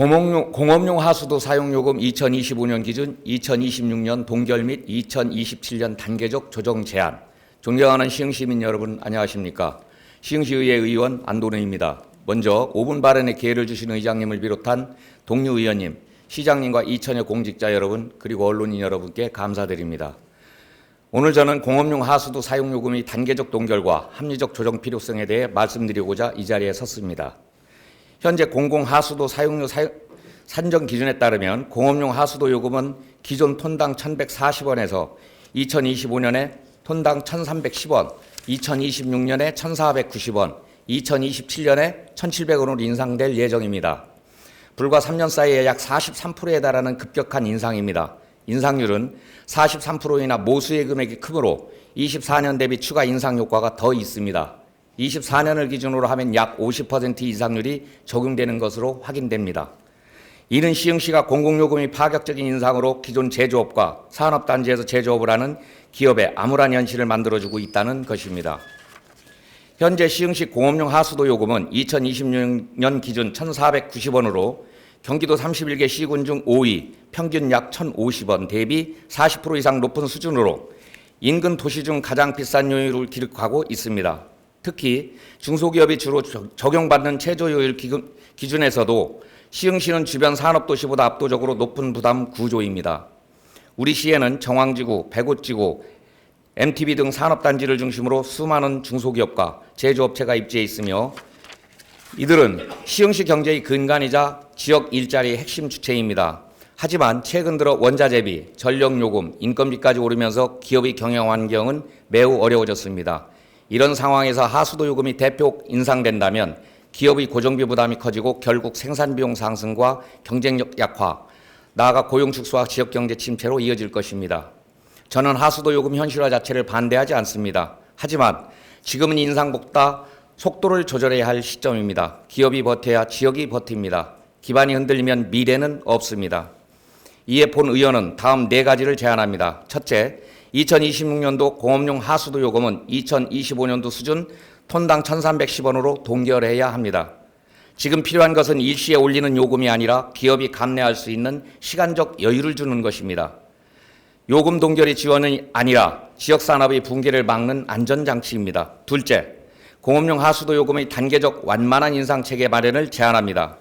공업용, 공업용 하수도 사용요금 2025년 기준 2026년 동결 및 2027년 단계적 조정 제한. 존경하는 시흥시민 여러분 안녕하십니까. 시흥시의회 의원 안도른입니다. 먼저 5분 발언의 기회를 주신 의장님을 비롯한 동료 의원님, 시장님과 이천여 공직자 여러분 그리고 언론인 여러분께 감사드립니다. 오늘 저는 공업용 하수도 사용요금의 단계적 동결과 합리적 조정 필요성에 대해 말씀드리고자 이 자리에 섰습니다. 현재 공공하수도 사용료 사- 산정 기준에 따르면 공업용 하수도 요금은 기존 톤당 1,140원에서 2025년에 톤당 1,310원, 2026년에 1,490원, 2027년에 1,700원으로 인상될 예정입니다. 불과 3년 사이에 약 43%에 달하는 급격한 인상입니다. 인상률은 43%이나 모수의 금액이 크므로 24년 대비 추가 인상 효과가 더 있습니다. 24년을 기준으로 하면 약 50% 인상률이 적용되는 것으로 확인됩니다. 이는 시흥시가 공공요금의 파격적인 인상으로 기존 제조업과 산업단지에서 제조업을 하는 기업에 암울한 현실을 만들어주고 있다는 것입니다. 현재 시흥시 공업용 하수도 요금은 2026년 기준 1,490원으로 경기도 31개 시군 중 5위, 평균 약 1,050원 대비 40% 이상 높은 수준으로 인근 도시 중 가장 비싼 요율을 기록하고 있습니다. 특히 중소기업이 주로 적- 적용받는 최저요율 기준- 기준에서도 시흥시는 주변 산업도시보다 압도적으로 높은 부담 구조입니다. 우리 시에는 정왕지구, 백옷지구, MTB 등 산업단지를 중심으로 수많은 중소기업과 제조업체가 입지해 있으며 이들은 시흥시 경제의 근간이자 지역 일자리의 핵심 주체입니다. 하지만 최근 들어 원자재비, 전력요금, 인건비까지 오르면서 기업의 경영 환경은 매우 어려워졌습니다. 이런 상황에서 하수도 요금이 대폭 인상된다면 기업의 고정비 부담이 커지고 결국 생산 비용 상승과 경쟁력 약화, 나아가 고용 축소와 지역 경제 침체로 이어질 것입니다. 저는 하수도 요금 현실화 자체를 반대하지 않습니다. 하지만 지금은 인상보다 속도를 조절해야 할 시점입니다. 기업이 버텨야 지역이 버팁니다. 기반이 흔들리면 미래는 없습니다. 이에 본 의원은 다음 네 가지를 제안합니다. 첫째, 2026년도 공업용 하수도 요금은 2025년도 수준 톤당 1,310원으로 동결해야 합니다. 지금 필요한 것은 일시에 올리는 요금이 아니라 기업이 감내할 수 있는 시간적 여유를 주는 것입니다. 요금 동결이 지원이 아니라 지역 산업의 붕괴를 막는 안전장치입니다. 둘째, 공업용 하수도 요금의 단계적 완만한 인상 체계 마련을 제안합니다.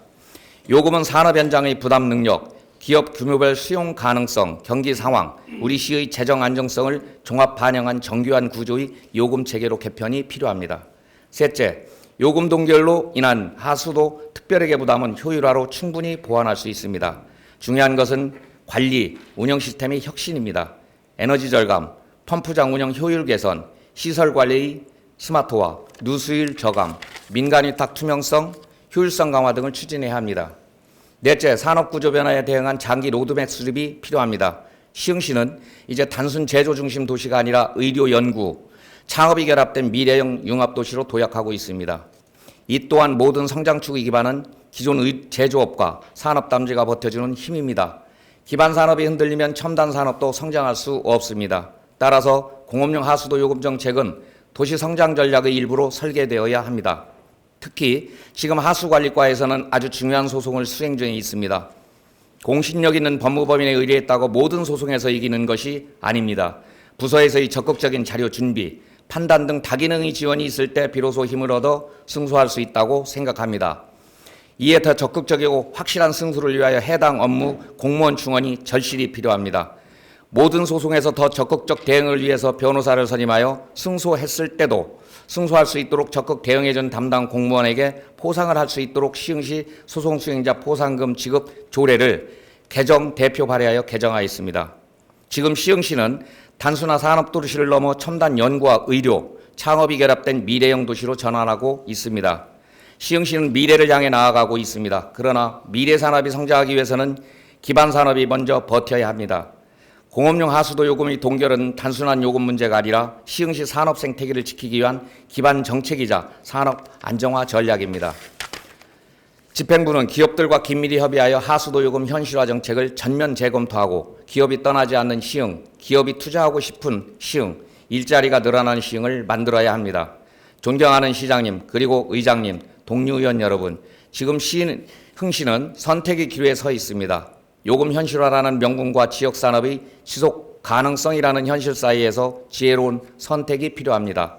요금은 산업 현장의 부담 능력, 기업 규모별 수용 가능성, 경기 상황, 우리 시의 재정 안정성을 종합 반영한 정교한 구조의 요금 체계로 개편이 필요합니다. 셋째, 요금 동결로 인한 하수도 특별하게 부담은 효율화로 충분히 보완할 수 있습니다. 중요한 것은 관리, 운영 시스템의 혁신입니다. 에너지 절감, 펌프장 운영 효율 개선, 시설 관리의 스마트화, 누수율 저감, 민간 위탁 투명성, 효율성 강화 등을 추진해야 합니다. 넷째, 산업 구조 변화에 대응한 장기 로드맵 수립이 필요합니다. 시흥시는 이제 단순 제조 중심 도시가 아니라 의료 연구, 창업이 결합된 미래형 융합 도시로 도약하고 있습니다. 이 또한 모든 성장축의 기반은 기존 의 제조업과 산업 담지가 버텨주는 힘입니다. 기반 산업이 흔들리면 첨단 산업도 성장할 수 없습니다. 따라서 공업용 하수도 요금 정 책은 도시 성장 전략의 일부로 설계되어야 합니다. 특히 지금 하수관리과에서는 아주 중요한 소송을 수행 중에 있습니다. 공신력 있는 법무법인에 의뢰했다고 모든 소송에서 이기는 것이 아닙니다. 부서에서의 적극적인 자료 준비, 판단 등 다기능의 지원이 있을 때 비로소 힘을 얻어 승소할 수 있다고 생각합니다. 이에 더 적극적이고 확실한 승소를 위하여 해당 업무 공무원 충원이 절실히 필요합니다. 모든 소송에서 더 적극적 대응을 위해서 변호사를 선임하여 승소했을 때도 승소할 수 있도록 적극 대응해준 담당 공무원에게 포상을 할 수 있도록 시흥시 소송 수행자 포상금 지급 조례를 개정 대표 발의하여 개정하였습니다. 지금 시흥시는 단순한 산업 도시를 넘어 첨단 연구와 의료, 창업이 결합된 미래형 도시로 전환하고 있습니다. 시흥시는 미래를 향해 나아가고 있습니다. 그러나 미래 산업이 성장하기 위해서는 기반 산업이 먼저 버텨야 합니다. 공업용 하수도 요금의 동결은 단순한 요금 문제가 아니라 시흥시 산업 생태계를 지키기 위한 기반 정책이자 산업 안정화 전략입니다. 집행부는 기업들과 긴밀히 협의하여 하수도 요금 현실화 정책을 전면 재검토하고 기업이 떠나지 않는 시흥, 기업이 투자하고 싶은 시흥, 일자리가 늘어나는 시흥을 만들어야 합니다. 존경하는 시장님 그리고 의장님, 동료 의원 여러분, 지금 시흥시는 선택의 기로에 서 있습니다. 요금 현실화라는 명분과 지역 산업의 지속 가능성이라는 현실 사이에서 지혜로운 선택이 필요합니다.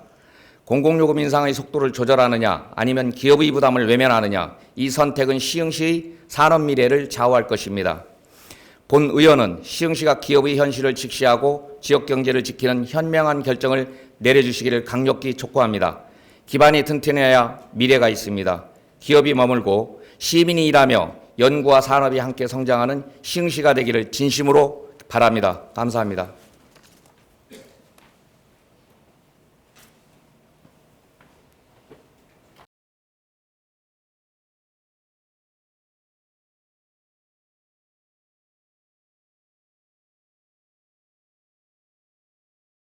공공요금 인상의 속도를 조절하느냐 아니면 기업의 부담을 외면하느냐 이 선택은 시흥시의 산업 미래를 좌우할 것입니다. 본 의원은 시흥시가 기업의 현실을 직시하고 지역 경제를 지키는 현명한 결정을 내려주시기를 강력히 촉구합니다. 기반이 튼튼해야 미래가 있습니다. 기업이 머물고 시민이 일하며 연구와 산업이 함께 성장하는 시흥시가 되기를 진심으로 바랍니다. 감사합니다.